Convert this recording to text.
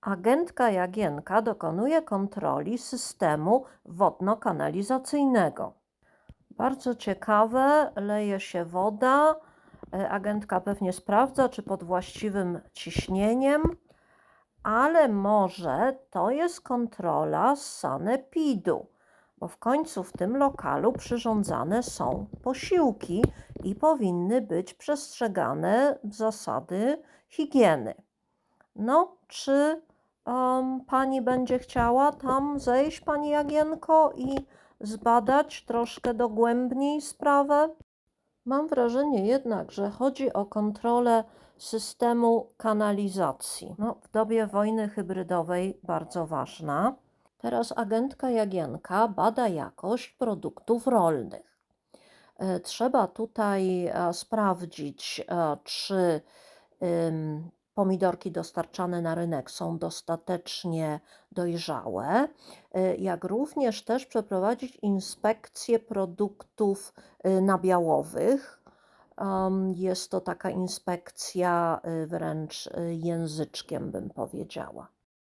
Agentka Jagienka dokonuje kontroli systemu wodno-kanalizacyjnego. Bardzo ciekawe, leje się woda. E, Agentka pewnie sprawdza, czy pod właściwym ciśnieniem, ale może to jest kontrola z sanepidu, bo w końcu w tym lokalu przyrządzane są posiłki i powinny być przestrzegane zasady higieny. No, czy em, pani będzie chciała tam zejść, pani Jagienko, i zbadać troszkę dogłębniej sprawę? Mam wrażenie jednak, że chodzi o kontrolę systemu kanalizacji. No, w dobie wojny hybrydowej bardzo ważna. Teraz agentka Jagienka bada jakość produktów rolnych. E, Trzeba tutaj e, sprawdzić, e, czy pomidorki dostarczane na rynek są dostatecznie dojrzałe, y, jak również też przeprowadzić inspekcję produktów y, nabiałowych. Jest to taka inspekcja y, wręcz języczkiem, bym powiedziała.